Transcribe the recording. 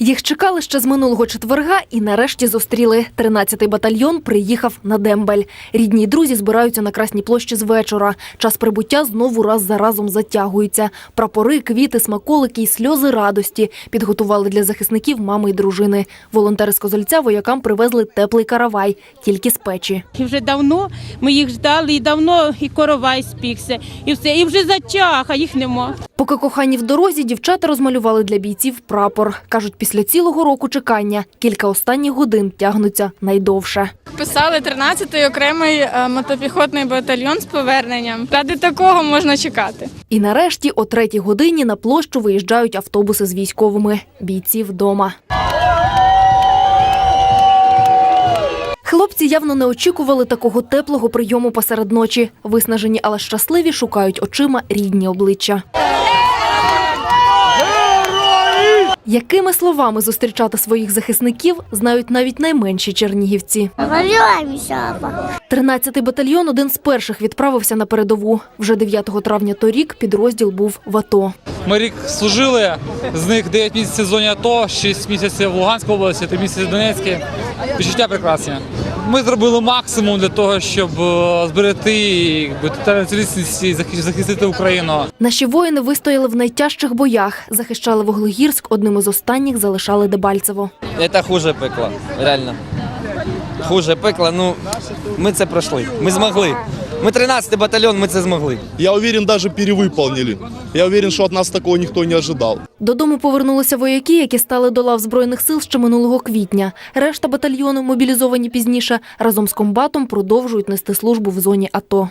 Їх чекали ще з минулого четверга і нарешті зустріли. 13-й батальйон приїхав на дембель. Рідні друзі збираються на Красній площі з вечора. Час прибуття знову раз за разом затягується. Прапори, квіти, смаколики й сльози радості підготували для захисників мами й дружини. Волонтери з Козельця воякам привезли теплий каравай, тільки з печі. І вже давно ми їх ждали, і давно і коровай спікся, і все, і вже затяг, а їх нема. Поки кохані в дорозі, дівчата розмалювали для бійців прапор. Кажуть, після цілого року чекання кілька останніх годин тягнуться найдовше. Писали 13-й окремий е, мотопіхотний батальйон з поверненням. Ради такого можна чекати. І нарешті о третій годині на площу виїжджають автобуси з військовими. Бійці вдома. Хлопці явно не очікували такого теплого прийому посеред ночі. Виснажені, але щасливі шукають очима рідні обличчя. Якими словами зустрічати своїх захисників, знають навіть найменші чернігівці. Тринадцятий 13-й батальйон один з перших відправився на передову. Вже 9 травня торік підрозділ був в АТО. Ми рік служили, з них 9 місяців в зоні АТО, 6 місяців в Луганській області, 3 місяці в Донецькій. Відчуття прекрасні. Ми зробили максимум для того, щоб е, зберегти тотальну цілісність і захи- захистити Україну. Наші воїни вистояли в найтяжчих боях, захищали Вуглегірськ, одним із останніх залишали Дебальцево. Це хуже пекла, реально. Хуже пекла, ну ми це пройшли. Ми змогли. Ми 13-й батальйон, ми це змогли. Я уверен, даже перевыполнили. Я уверен, что от нас такого никто не ожидал. Додому повернулися вояки, які стали до лав збройних сил ще минулого квітня. Решта батальйону, мобілізовані пізніше, разом з комбатом продовжують нести службу в зоні АТО.